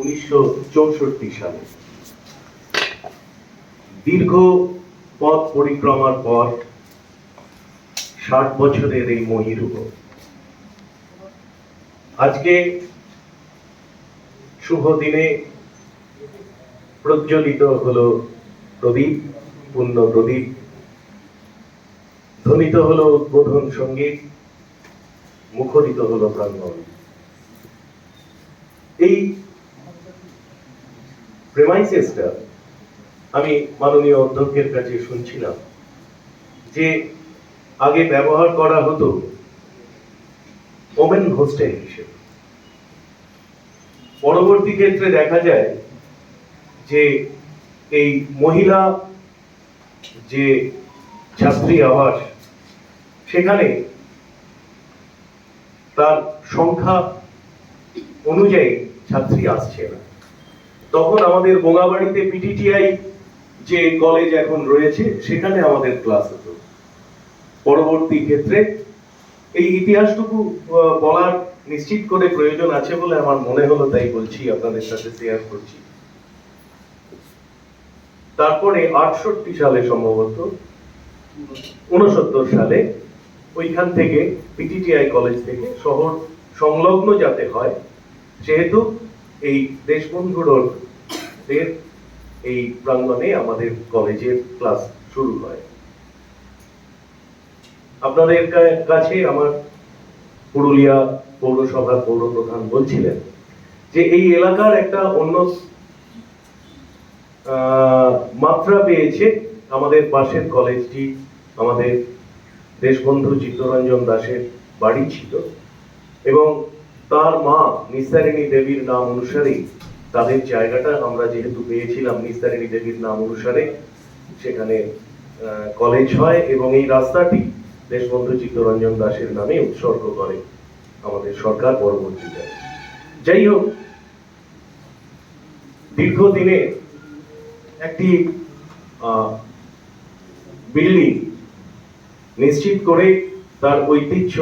উনিশশো চৌষট্টি সালে। দীর্ঘ পথ পরিক্রমার পর ষাট বছরের এই মহিরুহ। আজকে শুভ দিনে প্রজ্বলিত হলো প্রদীপ, পূর্ণ প্রদীপ। ধ্বনিত হলো উদ্বোধন সংগীত, মুখরিত হলো প্রাঙ্গণ। এই প্রেমাইসেসটা আমি মাননীয় অধ্যক্ষের কাছে শুনছিলাম যে আগে ব্যবহার করা হতো ওমেন হোস্টেল হিসেবে। পরবর্তী ক্ষেত্রে দেখা যায় যে এই মহিলা যে ছাত্রী আবাস, সেখানে তার সংখ্যা অনুযায়ী ছাত্রী আসছে না। তখন আমাদের বোঙাবাড়িতে পিটিটিআই যে কলেজ এখন রয়েছে, সেখানে আমাদের ক্লাস হতো। পরবর্তী ক্ষেত্রে এই ইতিহাসটুকু বলার নিশ্চিত করে প্রয়োজন আছে বলে আমার মনে হলো, তাই বলছি, আপনাদের সাথে শেয়ার করছি। তারপরে আটষট্টি সালে সম্ভবত উনসত্তর সালে ওইখান থেকে পিটিটিআই কলেজ থেকে শহর সংলগ্ন যাতে হয় যেহেতু এই দেশবন্ধু রোডের এই প্রাঙ্গণে আমাদের কলেজের ক্লাস শুরু হয়। আপনাদের কাছে আমার পুরুলিয়া পৌরসভার পৌর প্রধান বলছিলেন যে এই এলাকার একটা অন্য মাত্রা পেয়েছে আমাদের পাশের কলেজটি আমাদের দেশবন্ধু চিত্তরঞ্জন দাসের বাড়ি ছিল এবং তার মা নিস্তারিণী দেবীর নাম অনুসারেই তাদের জায়গাটা আমরা যেহেতু পেয়েছিলাম নিস্তারিণী দেবীর নাম অনুসারে, সেখানে কলেজ হয় এবং এই রাস্তাটি দেশবন্ধু চিত্তরঞ্জন দাসের নামে উৎসর্গ করে আমাদের সরকার পরবর্তীতে। যাই হোক, দীর্ঘদিনে একটি বিল্ডিং নিশ্চিত করে তার ঐতিহ্য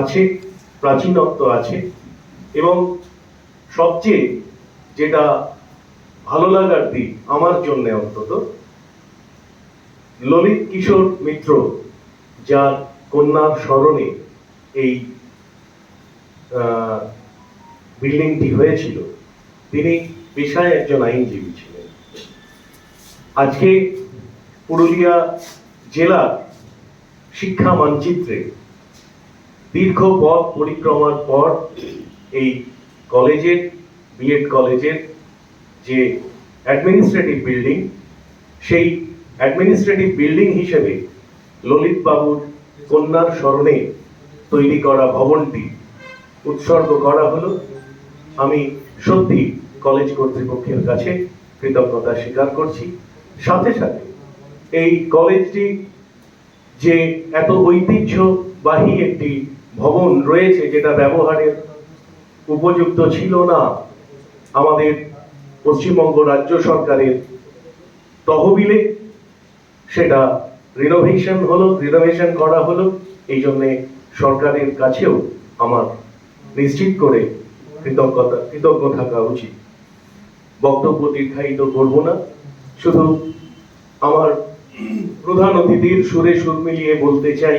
আছে, প্রাচীনত্ব আছে। এবং সবচেয়ে যেটা ভালো লাগার দিক আমার জন্য অন্তত, ললিত কিশোর মিত্র যার কন্যার স্মরণে এই বিল্ডিংটি হয়েছিল, তিনি পেশায় একজন আইনজীবী ছিলেন। আজকে পুরুলিয়া জেলার শিক্ষা মানচিত্রে দীর্ঘ পথ পরিক্রমার পর এই কলেজের বিএড কলেজের যে অ্যাডমিনিস্ট্রেটিভ বিল্ডিং সেই অ্যাডমিনিস্ট্রেটিভ বিল্ডিং হিসেবে ললিত বাবুর কন্যার স্মরণে তৈরি করা ভবনটি উৎসর্গ করা হলো। আমি সত্যি কলেজ কর্তৃপক্ষের কাছে কৃতজ্ঞতা স্বীকার করছি। সাথে সাথে এই কলেজটি যে এত ঐতিহ্যবাহী একটি ভবন রয়েছে, যেটা ব্যবহারের উপযুক্ত ছিল না আমাদের পশ্চিমবঙ্গ রাজ্য সরকারের তহবিলে। সেটা রিনোভেশন হলো রিনোভেশন করা হলো। এই জন্যে সরকারের কাছেও আমার নিশ্চিত করে কৃতজ্ঞতা, কৃতজ্ঞ থাকা উচিত। বক্তব্য দীর্ঘায়িত করব না। শুধু আমার প্রধান অতিথির সুরে সুর মিলিয়ে বলতে চাই